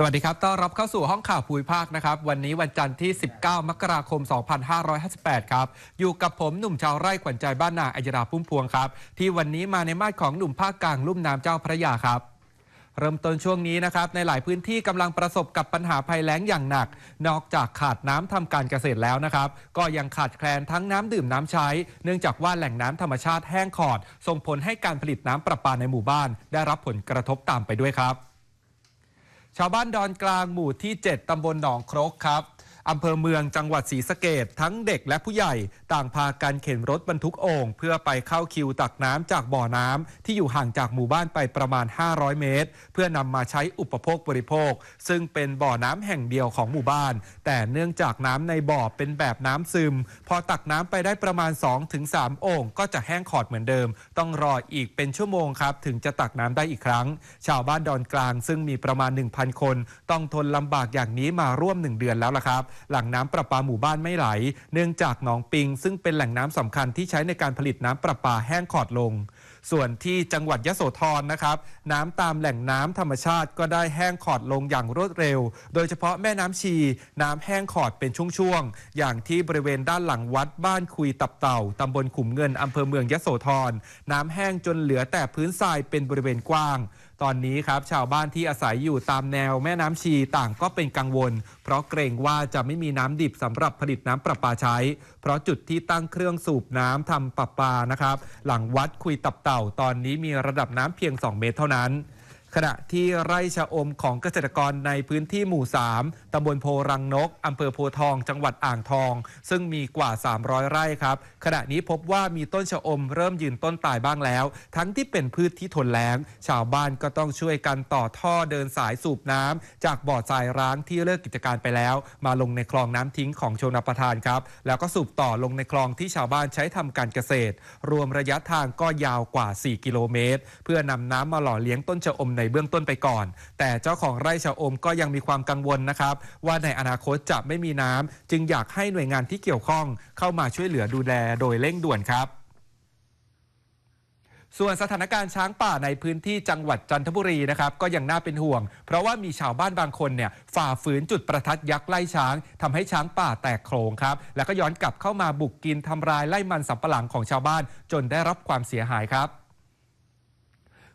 สวัสดีครับ ต้อนรับเข้าสู่ห้องข่าวภูมิภาคนะครับ วันนี้วันจันทร์ที่ 19 มกราคม 2558 ครับ อยู่กับผมหนุ่มชาวไร่ขวัญใจบ้านนาอัยราพุ่มพวงครับ ที่วันนี้มาในมาดของหนุ่มภาคกลางลุ่มน้ำเจ้าพระยาครับเริ่มต้นช่วงนี้นะครับในหลายพื้นที่กำลังประสบกับปัญหาภัยแล้งอย่างหนัก นอกจากขาดน้ำทำการเกษตรแล้วนะครับ ก็ยังขาดแคลนทั้งน้ำดื่มน้ำใช้ เนื่องจากว่าแหล่งน้ำธรรมชาติแห้งขอด ส่งผลให้การผลิตน้ำประปาในหมู่บ้าน ได้รับผลกระทบตามไปด้วยครับ ชาวบ้านดอนกลางหมู่ที่ 7 ตำบลหนองครกครับ อำเภอเมืองจังหวัดศรีสะเกดทั้งเด็กและผู้ใหญ่ต่างพากันเข็นรถบรรทุกโอ่งเพื่อไปเข้าคิวตักน้ำจากบ่อน้ำที่อยู่ห่างจากหมู่บ้านไปประมาณ 500 เมตร เพื่อนำมาใช้อุปโภคบริโภค ซึ่งเป็นบ่อน้ำแห่งเดียวของหมู่บ้าน แต่เนื่องจากน้ำในบ่อเป็นแบบน้ำซึม พอตักน้ำไปได้ประมาณ 2-3 โอ่งก็จะแห้งขอดเหมือนเดิม ต้องรออีกเป็นชั่วโมงครับ ถึงจะตักน้ำได้อีกครั้ง ชาวบ้านดอนกลางซึ่งมีประมาณ 1,000 คน ต้องทนลำบากอย่างนี้มาร่วม 1 เดือนแล้วล่ะครับหลังน้ำประปาหมู่บ้านไม่ไหล เนื่องจากหนองปิง ซึ่งเป็นแหล่งน้ำสำคัญที่ใช้ในการผลิตน้ำประปาแห้งขอดลง ส่วนที่จังหวัดยโสธรนะครับ น้ำตามแหล่งน้ำธรรมชาติก็ได้แห้งขอดลงอย่างรวดเร็ว โดยเฉพาะแม่น้ำชี น้ำแห้งขอดเป็นช่วงๆอย่างที่บริเวณด้านหลังวัดบ้านคุยตับเต่าตำบลขุมเงินอำเภอเมืองยโสธรน้ำแห้งจนเหลือแต่พื้นทรายเป็นบริเวณกว้าง ตอนนี้ครับชาวบ้านที่อาศัยอยู่ตามแนวแม่น้ำชีต่างก็เป็นกังวล เพราะเกรงว่าจะไม่มีน้ำดิบสำหรับผลิตน้ำประปาใช้ เพราะจุดที่ตั้งเครื่องสูบน้ำทำประปานะครับ หลังวัดคุยตับเต่าตอนนี้มีระดับน้ำเพียง 2 เมตรเท่านั้น ขณะที่ไร่ชะอมของเกษตรกรในพื้นที่หมู่ 3 ตำบลโพรังนก อำเภอโพทอง จังหวัดอ่างทอง ซึ่งมีกว่า 300 ไร่ครับ ขณะนี้พบว่ามีต้นชะอมเริ่มยืนต้นตายบ้างแล้ว ทั้งที่เป็นพืชที่ทนแล้ง ชาวบ้านก็ต้องช่วยกันต่อท่อเดินสายสูบน้ำจากบ่อทรายร้างที่เลิกกิจการไปแล้ว มาลงในคลองน้ำทิ้งของชนประทานครับ แล้วก็สูบต่อลงในคลองที่ชาวบ้านใช้ทำการเกษตร รวมระยะทางก็ยาวกว่า 4 กิโลเมตร เพื่อนำน้ำมาหล่อเลี้ยงต้นชะอมในเบื้องต้นไปก่อน แต่เจ้าของไร่ชะอมก็ยังมีความกังวลนะครับ ว่าในอนาคตจะไม่มีน้ำจึงอยากให้หน่วยงานที่เกี่ยวข้องเข้ามาช่วยเหลือดูแลโดยเร่งด่วนครับส่วนสถานการณ์ช้างป่าในพื้นที่จังหวัดจันทบุรีนะครับก็ยังน่าเป็นห่วง เพราะว่ามีชาวบ้านบางคนเนี่ยฝ่าฝืนจุดประทัดยักษ์ไล่ช้างทำให้ช้างป่าแตกโขลงครับ แล้วก็ย้อนกลับเข้ามาบุกกินทำลายไล่มันสำปะหลังของชาวบ้าน จนได้รับความเสียหายครับ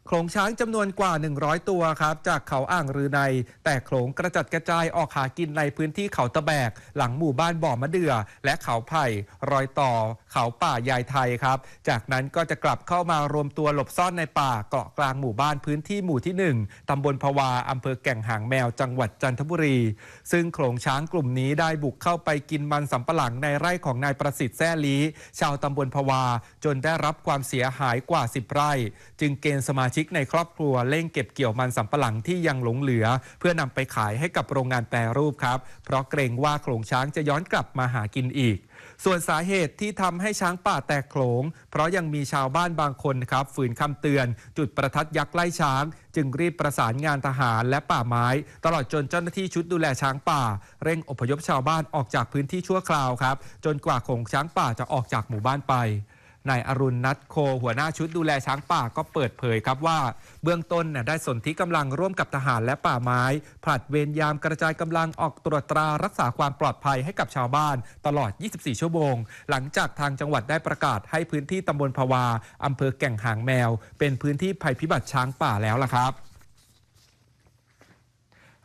โขลงช้างจำนวนกว่า 100 ตัวครับจากเขาอ่างรือใน แต่โขลงกระจัดกระจายออกหากินในพื้นที่เขาตะแบก หลังหมู่บ้านบ่อมะเดื่อ และเขาไผ่รอยต่อ เขาป่ายายไทยครับ จากนั้นก็จะกลับเข้ามารวมตัวหลบซ่อนในป่าเกาะกลางหมู่บ้านพื้นที่หมู่ที่ 1ตำบลภวาอำเภอแก่งหางแมวจังหวัดจันทบุรี ซึ่งโขลงช้างกลุ่มนี้ได้บุกเข้าไปกินมันสำปะหลังในไร่ของนายประสิทธิ์แซ่ลีชาวตำบลภวา จนได้รับความเสียหายกว่า 10 ไร่ จึงเกณฑ์สมาชิกในครอบครัวเร่งเก็บเกี่ยวมันสำปะหลังที่ยังหลงเหลือ เพื่อนำไปขายให้กับโรงงานแปรรูปครับ เพราะเกรงว่าโขลงช้างจะย้อนกลับมาหากินอีก ส่วนสาเหตุที่ทำให้ช้างป่าแตกโขลง เพราะยังมีชาวบ้านบางคนครับฝืนคำเตือน จุดประทัดยักษ์ไล่ช้าง จึงรีบประสานงานทหารและป่าไม้ ตลอดจนเจ้าหน้าที่ชุดดูแลช้างป่า เร่งอพยพชาวบ้านออกจากพื้นที่ชั่วคราวครับจนกว่าโขลงช้างป่าจะออกจากหมู่บ้านไป นายอรุณนัทโค หัวหน้าชุดดูแลช้างป่าก็เปิดเผยครับว่า เบื้องต้นเนี่ยได้สนธิกำลังร่วมกับทหารและป่าไม้ ผลัดเวรยามกระจายกำลังออกตรวจตรารักษาความปลอดภัยให้กับชาวบ้านตลอด 24 ชั่วโมง หลังจากทางจังหวัดได้ประกาศให้พื้นที่ตำบลภวาอำเภอแก่งหางแมว เป็นพื้นที่ภัยพิบัติช้างป่าแล้วล่ะครับ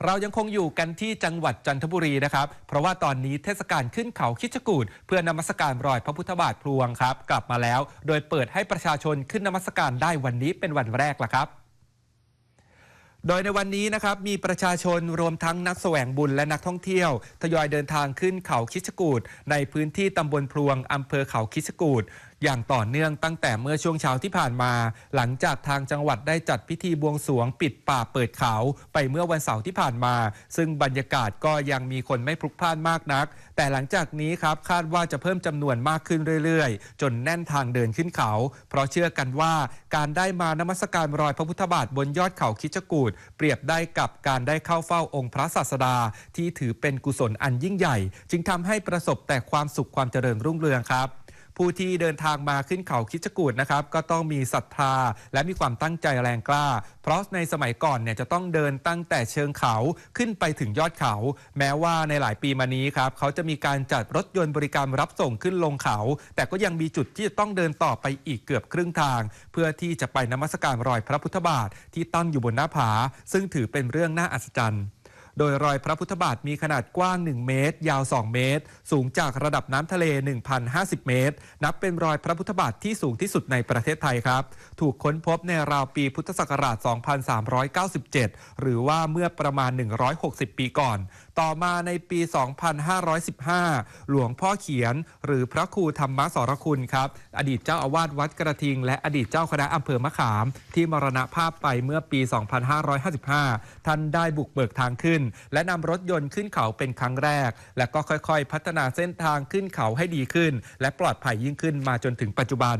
เรายังคงอยู่กันที่จังหวัดจันทบุรีนะครับ เพราะว่าตอนนี้เทศกาลขึ้นเขาคิดจกูดเพื่อนมัสการรอยพระพุทธบาทพลวงครับ กลับมาแล้ว โดยเปิดให้ประชาชนขึ้นนมัสการได้วันนี้เป็นวันแรกละครับโดยในวันนี้นะครับมีประชาชนรวมทั้งนักแสวงบุญและนักท่องเที่ยว ทยอยเดินทางขึ้นเขาคิชกูดในพื้นที่ตำบลพลวงอำเภอเขาคิชกูด อย่างต่อเนื่องตั้งแต่เมื่อช่วงเช้าที่ผ่านมา หลังจากทางจังหวัดได้จัดพิธีบวงสรวงปิดป่าเปิดเขาไปเมื่อวันเสาร์ที่ผ่านมา ซึ่งบรรยากาศก็ยังมีคนไม่พลุกพล่านมากนัก แต่หลังจากนี้ครับคาดว่าจะเพิ่มจำนวนมากขึ้นเรื่อยๆ จนแน่นทางเดินขึ้นเขา เพราะเชื่อกันว่าการได้มานมัสการรอยพระพุทธบาทบนยอดเขาคิชกูดเปรียบได้กับการได้เข้าเฝ้าองค์พระศาสดา ที่ถือเป็นกุศลอันยิ่งใหญ่ จึงทำให้ประสบแต่ความสุขความเจริญรุ่งเรืองครับ ผู้ที่เดินทางมาขึ้นเขาคิดจกูดนะครับก็ต้องมีศรัทธาและมีความตั้งใจแรงกล้า เพราะในสมัยก่อนเนี่ยจะต้องเดินตั้งแต่เชิงเขาขึ้นไปถึงยอดเขา แม้ว่าในหลายปีมานี้ครับเขาจะมีการจัดรถยนต์บริการรับส่งขึ้นลงเขา แต่ก็ยังมีจุดที่จะต้องเดินต่อไปอีกเกือบครึ่งทาง เพื่อที่จะไปนมัสการรอยพระพุทธบาทที่ตั้งอยู่บนหน้าผา ซึ่งถือเป็นเรื่องน่าอัศจรรย์ โดยรอยพระพุทธบาทมีขนาดกว้าง 1 เมตร ยาว 2 เมตร สูงจากระดับน้ำทะเล 1,050 เมตร นับเป็นรอยพระพุทธบาทที่สูงที่สุดในประเทศไทยครับ ถูกค้นพบในราวปีพุทธศักราช 2397 หรือว่าเมื่อประมาณ 160 ปีก่อน ต่อมาในปี 2515 หลวงพ่อเขียน หรือพระครูธรรมสรคุณครับ อดีตเจ้าอาวาสวัดกระทิง และอดีตเจ้าคณะอำเภอมะขาม ที่มรณภาพไปเมื่อปี 2555 ท่านได้บุกเบิกทางขึ้น และนำรถยนต์ขึ้นเขาเป็นครั้งแรก และก็ค่อยๆ พัฒนาเส้นทางขึ้นเขาให้ดีขึ้น และปลอดภัยยิ่งขึ้นมาจนถึงปัจจุบัน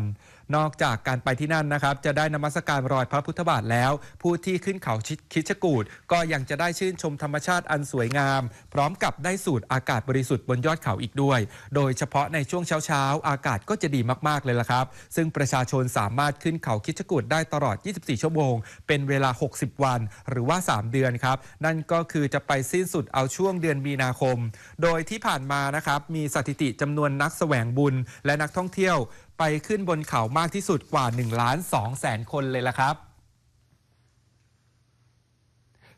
นอกจากการไปที่นั่นนะครับ จะได้นมัสการรอยพระพุทธบาทแล้ว ผู้ที่ขึ้นเขาชิคิชกูดก็ยังจะได้ชื่นชมธรรมชาติอันสวยงาม พร้อมกับได้สูดอากาศบริสุทธิ์บนยอดเขาอีกด้วย โดยเฉพาะในช่วงเช้าๆ อากาศก็จะดีมากๆเลยละครับ ซึ่งประชาชนสามารถขึ้นเขาคิชกูดได้ตลอด 24 ชั่วโมง เป็นเวลา 60 วัน หรือว่า 3 เดือนครับ นั่นก็คือจะไปสิ้นสุดเอาช่วงเดือนมีนาคม โดยที่ผ่านมานะครับ มีสถิติจำนวนนักแสวงบุญและนักท่องเที่ยว ไปขึ้นบนเขามากที่สุดกว่า1ล้าน2แสนคนเลยละครับ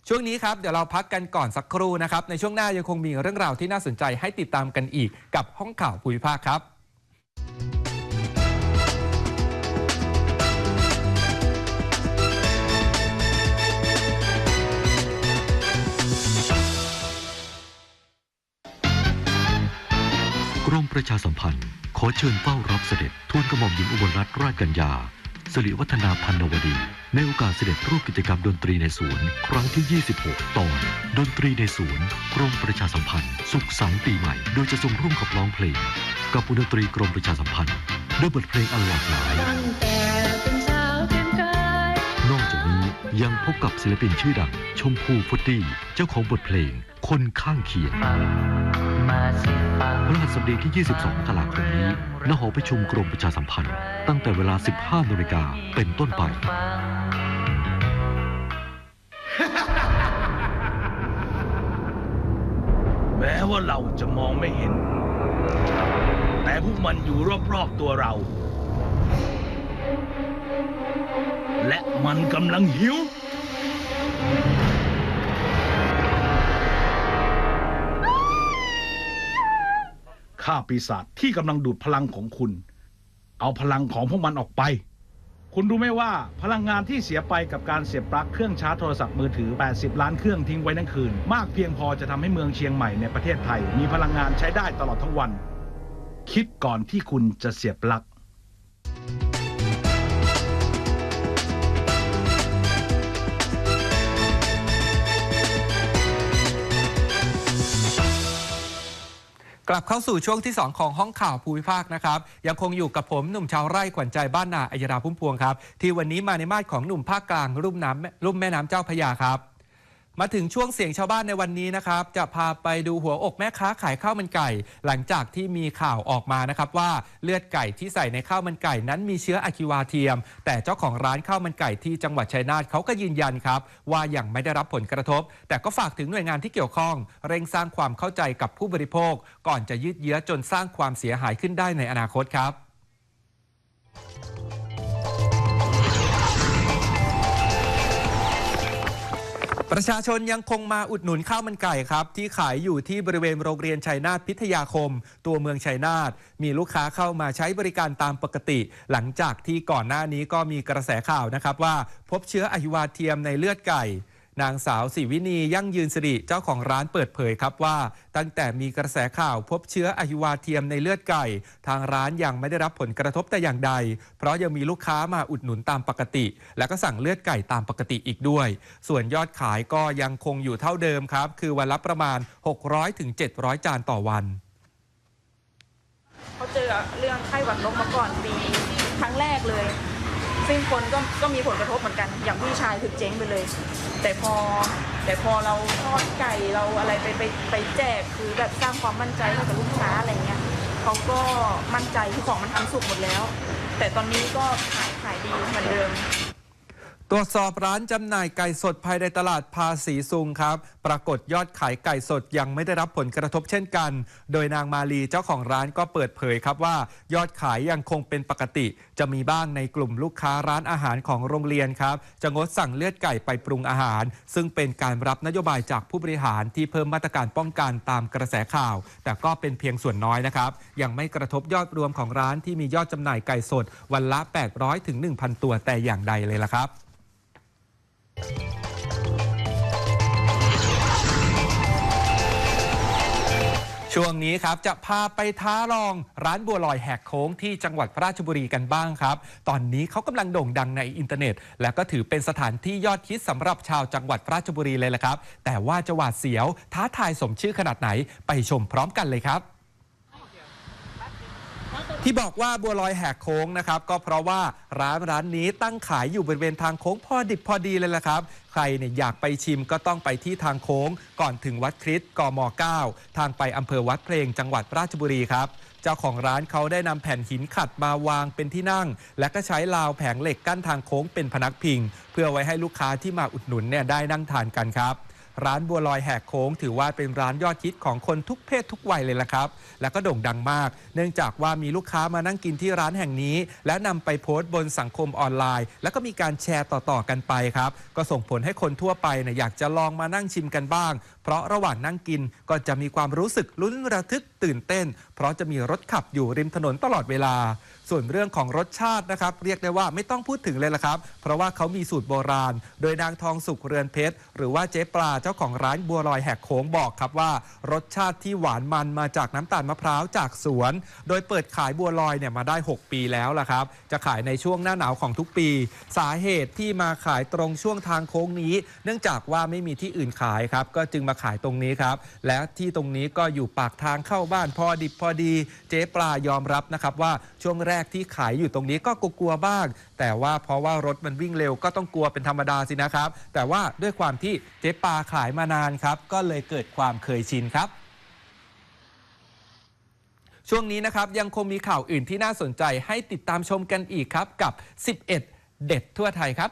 ช่วงนี้ครับเดี๋ยวเราพักกันก่อนสักครู่นะครับ ในช่วงหน้ายังคงมีเรื่องราวที่น่าสนใจให้ติดตามกันอีกกับห้องข่าวภูมิภาคครับกรมประชาสัมพันธ์ ขอเชิญเฝ้ารับเสด็จทูลกระหม่อมหญิงอุบลรัตนราชกัญญาสิริวัฒนาพันนวดี ในโอกาสเสด็จร่วมกิจกรรมดนตรีในสวน ครั้งที่ 26 ตอน ดนตรีในสวนกรมประชาสัมพันธ์ สุขสันต์ปีใหม่ โดยจะทรงร่วมขับร้องเพลง กับดนตรีกรมประชาสัมพันธ์ด้วยบทเพลงอันหลากหลายนอกจากนี้ยังพบกับศิลปินชื่อดัง ชมพูฟุตตี้เจ้าของบทเพลง คนข้างเคียง พฤหัสบดีที่ 22มกราคมนี้ณหอประชุมกรมประชาสัมพันธ์ ตั้งแต่เวลา 15นาฬิกาเป็นต้นไป แม้ว่าเราจะมองไม่เห็น แต่พวกมันอยู่รอบๆตัวเรา และมันกำลังหิว ข้าปีศาจที่กำลังดูดพลังของคุณ เอาพลังของพวกมันออกไป คุณรู้ไหมว่าพลังงานที่เสียไปกับการเสียบปลั๊กเครื่องชาร์จโทรศัพท์มือถือ 80 ล้านเครื่องทิ้งไว้ทั้งคืน มากเพียงพอจะทำให้เมืองเชียงใหม่ในประเทศไทย มีพลังงานใช้ได้ตลอดทั้งวัน คิดก่อนที่คุณจะเสียบปลั๊ก กลับเข้าสู่ช่วงที่ 2 ของห้องข่าวภูมิภาคนะครับ ยังคงอยู่กับผมหนุ่มชาวไร่ขวัญใจบ้านนาอัยราพุ่มพวงครับ ที่วันนี้มาในมาดของหนุ่มภาคกลางรุ่มน้ำรุ่มแม่น้ำเจ้าพระยาครับ มาถึงช่วงเสียงชาวบ้านในวันนี้นะครับ จะพาไปดูหัวอกแม่ค้าขายข้าวมันไก่ หลังจากที่มีข่าวออกมานะครับว่าเลือดไก่ที่ใส่ในข้าวมันไก่นั้นมีเชื้ออะคิวาเทียม แต่เจ้าของร้านข้าวมันไก่ที่จังหวัดชัยนาทเขาก็ยืนยันครับว่ายังไม่ได้รับผลกระทบ แต่ก็ฝากถึงหน่วยงานที่เกี่ยวข้อง เร่งสร้างความเข้าใจกับผู้บริโภค ก่อนจะยืดเยื้อจนสร้างความเสียหายขึ้นได้ในอนาคตครับ ประชาชนยังคงมาอุดหนุนข้าวมันไก่ครับ ที่ขายอยู่ที่บริเวณโรงเรียนชัยนาทพิทยาคม ตัวเมืองชัยนาทมีลูกค้าเข้ามาใช้บริการตามปกติ หลังจากที่ก่อนหน้านี้ก็มีกระแสข่าวนะครับว่า พบเชื้ออหิวาเทียมในเลือดไก่ นางสาวศิวินียั่งยืนสิริเจ้าของร้านเปิดเผยครับว่า ตั้งแต่มีกระแสข่าวพบเชื้ออหิวาเทียมในเลือดไก่ ทางร้านยังไม่ได้รับผลกระทบแต่อย่างใด เพราะยังมีลูกค้ามาอุดหนุนตามปกติ และก็สั่งเลือดไก่ตามปกติอีกด้วย ส่วนยอดขายก็ยังคงอยู่เท่าเดิมครับ คือวันละประมาณ 600-700 จานต่อวันเขาเจอเรื่องไข้หวัดนกมาก่อนปีครั้งแรกเลย ซึ่งคนก็ก็มีผลกระทบเหมือนกัน อย่างพี่ชายคือเจ๊งไปเลย แต่พอแต่พอเราทอดไก่เราอะไรไปไปไปแจกคือแบบสร้างความมั่นใจให้กับลูกค้าอะไรเงี้ยเขาก็มั่นใจที่ของมันทำสุกหมดแล้ว แต่ตอนนี้ก็ขายขายดีเหมือนเดิมตรวจสอบร้านจำหน่ายไก่สดภายในตลาดภาษีซุงครับปรากฏยอดขายไก่สดยังไม่ได้รับผลกระทบเช่นกัน โดยนางมาลีเจ้าของร้านก็เปิดเผยครับว่า ยอดขายยังคงเป็นปกติ จะมีบ้างในกลุ่มลูกค้าร้านอาหารของโรงเรียนครับ จะงดสั่งเลือดไก่ไปปรุงอาหาร ซึ่งเป็นการรับนโยบายจากผู้บริหารที่เพิ่มมาตรการป้องกันตามกระแสข่าว แต่ก็เป็นเพียงส่วนน้อยนะครับ ยังไม่กระทบยอดรวมของร้านที่มียอดจำหน่ายไก่สด วันละ 800ถึง1,000 ตัวแต่อย่างใดเลยล่ะครับ ช่วงนี้ครับจะพาไปท้าลองร้านบัวลอยแหกโค้งที่จังหวัดราชบุรีกันบ้างครับ ตอนนี้เขากำลังโด่งดังในอินเทอร์เน็ต และก็ถือเป็นสถานที่ยอดฮิตสำหรับชาวจังหวัดราชบุรีเลยละครับ แต่ว่าจะหวาดเสียวท้าทายสมชื่อขนาดไหนไปชมพร้อมกันเลยครับ ที่บอกว่าบัวลอยแหกโค้งนะครับก็เพราะว่าร้านร้านนี้ตั้งขายอยู่บริเวณทางโค้งพอดิบพอดีเลยละครับ ใครเนี่ยอยากไปชิมก็ต้องไปที่ทางโค้ง ก่อนถึงวัดคริสกม 9 ทางไปอำเภอวัดเพลงจังหวัดราชบุรีครับเจ้าของร้านเขาได้นำแผ่นหินขัดมาวางเป็นที่นั่ง และก็ใช้ราวแผงเหล็กกั้นทางโค้งเป็นพนักพิง เพื่อไว้ให้ลูกค้าที่มาอุดหนุนเนี่ยได้นั่งทานกันครับ ร้านบัวลอยแหกโค้ง ถือว่าเป็นร้านยอดฮิตของคนทุกเพศทุกวัยเลยละครับ และก็โด่งดังมาก เนื่องจากว่ามีลูกค้ามานั่งกินที่ร้านแห่งนี้ และนำไปโพสต์บนสังคมออนไลน์ แล้วก็มีการแชร์ต่อๆกันไปครับ ก็ส่งผลให้คนทั่วไปเนี่ยอยากจะลองมานั่งชิมกันบ้าง เพราะระหว่างนั่งกินก็จะมีความรู้สึกลุ้นระทึก ตื่นเต้น เพราะจะมีรถขับอยู่ริมถนนตลอดเวลา ส่วนเรื่องของรสชาตินะครับ เรียกได้ว่าไม่ต้องพูดถึงเลยละครับ เพราะว่าเขามีสูตรโบราณ โดยนางทองสุกเรือนเพชร หรือว่าเจ๊ปลาเจ้าของร้านบัวลอยแหกโค้งบอกครับว่า รสชาติที่หวานมันมาจากน้ำตาลมะพร้าวจากสวน โดยเปิดขายบัวลอยเนี่ยมาได้ 6 ปีแล้วล่ะครับ จะขายในช่วงหน้าหนาวของทุกปี สาเหตุที่มาขายตรงช่วงทางโค้งนี้ เนื่องจากว่าไม่มีที่อื่นขายครับ ก็จึงมาขายตรงนี้ครับ และที่ตรงนี้ก็อยู่ปากทางเข้าบ้านพอดิบพอดีเจ๊ปลายอมรับนะครับว่าช่วงแรกที่ขายอยู่ตรงนี้ก็กลัวๆบ้าง แต่ว่าเพราะว่ารถมันวิ่งเร็วก็ต้องกลัวเป็นธรรมดาสินะครับ แต่ว่าด้วยความที่เจ๊ปลาขายมานานครับ ก็เลยเกิดความเคยชินครับช่วงนี้นะครับยังคงมีข่าวอื่นที่น่าสนใจให้ติดตามชมกันอีกครับกับ 11 เด็ดทั่วไทยครับ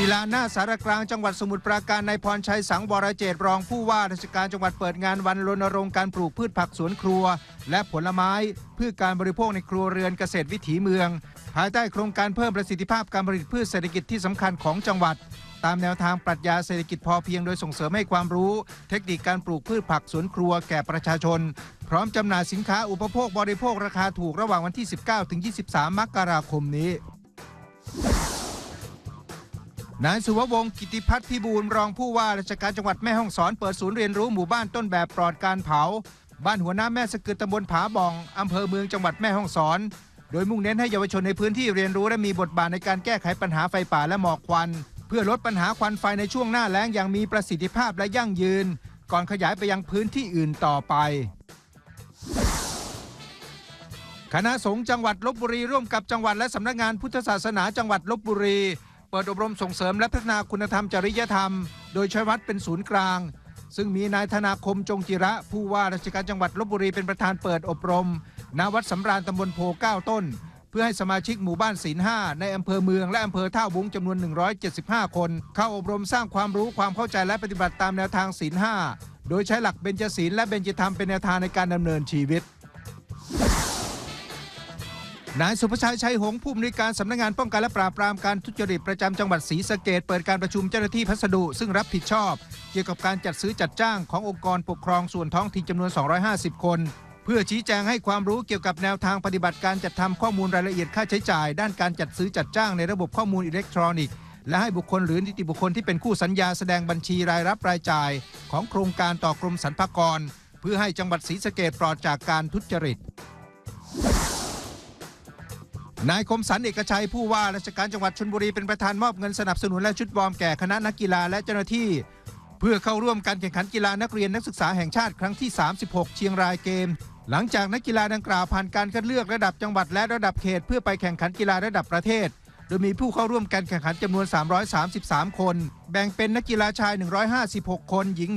ที่ลานหน้าสารกลางจังหวัดสมุทรปราการนายพรชัยสังวรเจตรองผู้ว่าราชการจังหวัดเปิดงานวันรณรงค์การปลูกพืชผักสวนครัว และผลไม้เพื่อการบริโภคในครัวเรือนเกษตรวิถีเมือง ภายใต้โครงการเพิ่มประสิทธิภาพการผลิตพืชเศรษฐกิจที่สำคัญของจังหวัด ตามแนวทางปรัชญาเศรษฐกิจพอเพียงโดยส่งเสริมให้ความรู้ เทคนิคการปลูกพืชผักสวนครัวแก่ประชาชน พร้อมจำหน่ายสินค้าอุปโภคบริโภคราคาถูกระหว่างวันที่ 19ถึง23 มกราคมนี้ นายสุววงศ์กิติพัฒน์พิบูลรองผู้ว่าราชการจังหวัดแม่ฮ่องสอนเปิดศูนย์เรียนรู้หมู่บ้านต้นแบบปลอดการเผา บ้านหัวหน้าแม่สะกึดตำบลผาบ่องอำเภอเมืองจังหวัดแม่ฮ่องสอน โดยมุ่งเน้นให้เยาวชนในพื้นที่เรียนรู้และมีบทบาทในการแก้ไขปัญหาไฟป่าและหมอกควัน เพื่อลดปัญหาควันไฟในช่วงหน้าแล้งอย่างมีประสิทธิภาพและยั่งยืน ก่อนขยายไปยังพื้นที่อื่นต่อไปคณะสงฆ์จังหวัดลบบุรีร่วมกับจังหวัดและสำนักงานพุทธศาสนาจังหวัดลบบุรี เปิดอบรมส่งเสริมและพัฒนาคุณธรรมจริยธรรม โดยใช้วัดเป็นศูนย์กลาง ซึ่งมีนายธนาคมจงจิระ ผู้ว่าราชการจังหวัดลบบุรีเป็นประธานเปิดอบรม ณวัดสำราญตำบลโพเก้าต้น เพื่อให้สมาชิกหมู่บ้านศีลห้าในอำเภอเมืองและอำเภอท่าวุ้งจำนวน 175 คน เข้าอบรมสร้างความรู้ความเข้าใจและปฏิบัติตามแนวทางศีลห้าโดยใช้หลักเบญจศีลและเบญจธรรมเป็นแนวทางในการดำเนินชีวิต นายสุภชัยชัยหงผู้อำนวยการสำนักงานป้องกันและปราบปรามการทุจริตประจำจังหวัดศรีสะเกดเปิดการประชุมเจ้าหน้าที่พัสดุ ซึ่งรับผิดชอบ เกี่ยวกับการจัดซื้อจัดจ้างขององค์กรปกครองส่วนท้องถิ่นจำนวน 250 คน เพื่อชี้แจงให้ความรู้เกี่ยวกับแนวทางปฏิบัติการจัดทำข้อมูลรายละเอียดค่าใช้จ่าย ด้านการจัดซื้อจัดจ้างในระบบข้อมูลอิเล็กทรอนิกส์และให้บุคคลหรือนิติบุคคลที่เป็นคู่สัญญาแสดงบัญชีรายรับรายจ่าย ของโครงการต่อกรมสรรพากร เพื่อให้จังหวัดศรีสะเกดปลอดจากการทุจริต นายคมสันเอกชัยผู้ว่าราชการจังหวัดชลบุรีเป็นประธานมอบเงินสนับสนุนและชุดวอร์มแก่คณะนักกีฬาและเจ้าหน้าที่ เพื่อเข้าร่วมการแข่งขันกีฬานักเรียนนักศึกษาแห่งชาติครั้งที่ 36 เชียงรายเกม หลังจากนักกีฬาดังกล่าวผ่านการคัดเลือกระดับจังหวัดและระดับเขต เพื่อไปแข่งขันกีฬาระดับประเทศ โดยมีผู้เข้าร่วมการแข่งขันจำนวน 333 คน แบ่งเป็นนักกีฬาชาย 156 คน หญิง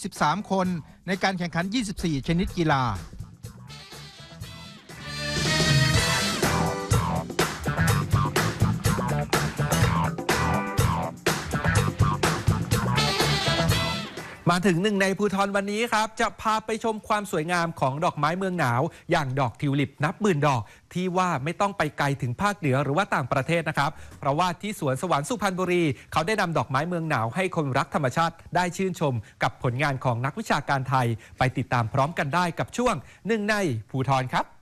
123 คน ในการแข่งขัน 24 ชนิดกีฬา มาถึงหนึ่งในภูทรวันนี้ครับ จะพาไปชมความสวยงามของดอกไม้เมืองหนาว อย่างดอกทิวลิปนับหมื่นดอก ที่ว่าไม่ต้องไปไกลถึงภาคเหนือหรือว่าต่างประเทศนะครับ เพราะว่าที่สวนสวรรค์สุพรรณบุรี เขาได้นำดอกไม้เมืองหนาวให้คนรักธรรมชาติได้ชื่นชม กับผลงานของนักวิชาการไทย ไปติดตามพร้อมกันได้กับช่วงหนึ่งในภูทรครับ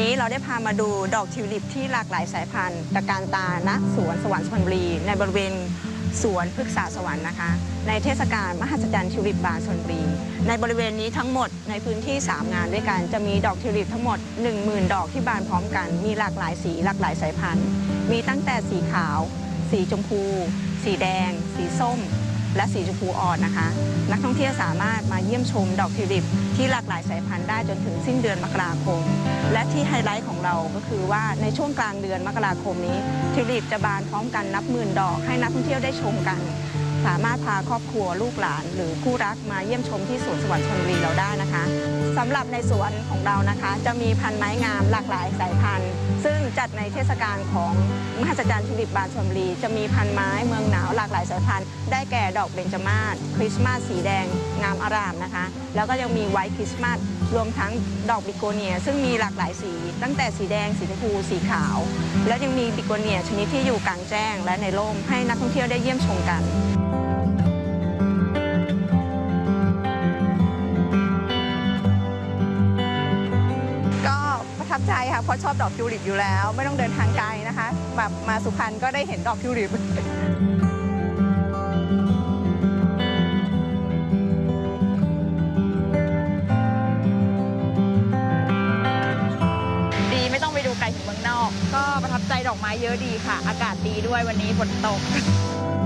นี้เราได้พามาดูดอกทิวลิปที่หลากหลายสายพันธุ์ตะการตาณสวนสวรรค์สุพรรณบุรี ในบริเวณสวนพฤกษาสวรรค์นะคะ ในเทศกาลมหัศจรรย์ทิวลิปบานสุพรรณบุรี ในบริเวณนี้ทั้งหมดในพื้นที่ 3 งานด้วยกันจะมีดอกทิวลิปทั้งหมด 10,000 ดอกที่บานพร้อมกัน มีหลากหลายสีหลากหลายสายพันธุ์ มีตั้งแต่สีขาว สีชมพู สีแดง สีส้ม และสีชมพูอ่อนนะคะ นักท่องเที่ยวสามารถมาเยี่ยมชมดอกทิวลิป ที่หลากหลายสายพันธุ์ได้จนถึงสิ้นเดือนมกราคม และที่ไฮไลท์ของเราก็คือว่าในช่วงกลางเดือนมกราคมนี้ทิวลิปจะบานพร้อมกันนับหมื่นดอกให้นักท่องเที่ยวได้ชมกัน สามารถพาครอบครัวลูกหลาน หรือคู่รักมาเยี่ยมชมที่สวนสวรรค์ชลบุรีเราได้นะคะ สำหรับในสวนของเรานะคะ จะมีพันไม้งามหลากหลายสายพันธุ์ ซึ่งจัดในเทศกาลของมหัศจรรย์ทิวลิปบานชลบุรีจะมีพันไม้เมืองหนาวหลากหลายสายพันธุ์ ได้แก่ดอกเบญจมาศคริสต์มาสสีแดงงามอารามนะคะ แล้วก็ยังมีไวท์คริสต์มาสรวมทั้งดอกบิโกเนีย ซึ่งมีหลากหลายสี ตั้งแต่สีแดงสีชมพูสีขาว แล้วยังมีบิโกเนียชนิดที่อยู่กลางแจ้งและในร่มให้นักท่องเที่ยวได้เยี่ยมชมกัน ใจค่ะเพราะชอบดอกทิวลิปอยู่แล้ว ไม่ต้องเดินทางไกลนะคะแบบมาสุพรรณก็ได้เห็นดอกทิวลิปดีไม่ต้องไปดูไกลถึงเมืองนอก ก็ประทับใจดอกไม้เยอะดีค่ะ อากาศดีด้วยวันนี้ฝนตกนอก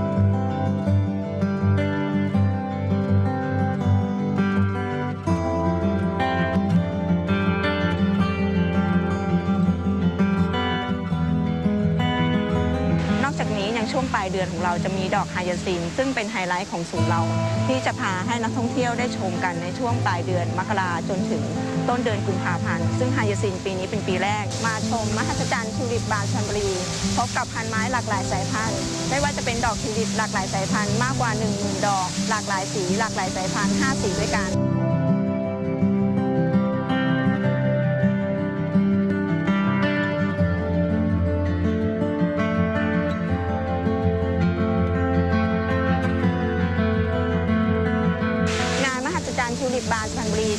เดือนของเราจะมีดอกไฮยาซินซึ่งเป็นไฮไลท์ของศูนย์เรา ที่จะพาให้นักท่องเที่ยวได้ชมกันในช่วงปลายเดือนมกราจนถึงต้นเดือนกุมภาพันธ์ ซึ่งไฮยาซินปีนี้เป็นปีแรก มาชมมหัศจรรย์ทิวลิปบานชลบุรีพบกับพันไม้หลากหลายสายพันธุ์ไม่ว่าจะเป็นดอกทิวลิปหลากหลายสายพันธุ์มากกว่า1 0,000ดอก หลากหลายสี หลากหลายสายพันธุ์5สีด้วยกัน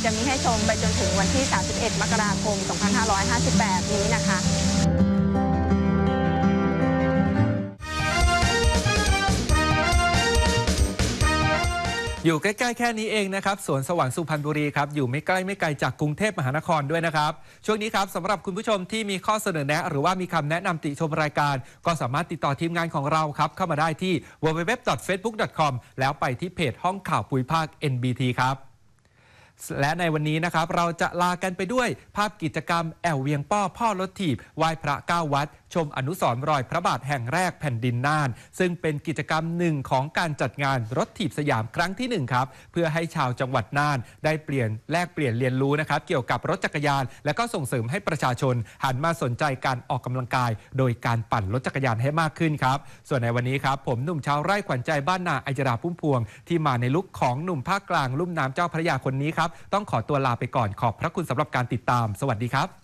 จะมีให้ชมไปจนถึงวันที่ 31 มกราคม 2558 นี้นะคะอยู่ใกล้ๆแค่นี้เองนะครับสวนสวรรค์สุพรรณบุรีครับอยู่ไม่ใกล้ไม่ไกลจากกรุงเทพมหานครด้วยนะครับ ช่วงนี้ครับสำหรับคุณผู้ชมที่มีข้อเสนอแนะ หรือว่ามีคำแนะนำติชมรายการ ก็สามารถติดต่อทีมงานของเราครับ เข้ามาได้ที่ www.facebook.com แล้วไปที่เพจห้องข่าวปุยภาค NBT ครับ และในวันนี้นะครับ เราจะลากันไปด้วยภาพกิจกรรมแอวเวียงป้อพ่อรถถีบไหว้พระเก้าวัด ชมอนุสรณ์รอยพระบาทแห่งแรกแผ่นดินน่าน ซึ่งเป็นกิจกรรมหนึ่งของการจัดงานรถถีบสยามครั้งที่หนึ่งครับ เพื่อให้ชาวจังหวัดน่าน ได้เปลี่ยนแลกเปลี่ยนเรียนรู้นะครับ เกี่ยวกับรถจักรยาน และก็ส่งเสริมให้ประชาชน หันมาสนใจการออกกำลังกาย โดยการปั่นรถจักรยานให้มากขึ้นครับ ส่วนในวันนี้ครับผมหนุ่มชาวไร่ขวัญใจบ้านนาอัยราพุ่มพวง ที่มาในลุคของหนุ่มภาคกลางลุ่มน้ำเจ้าพระยาคนนี้ครับต้องขอตัวลาไปก่อนขอบพระคุณสำหรับการติดตาม สวัสดีครับ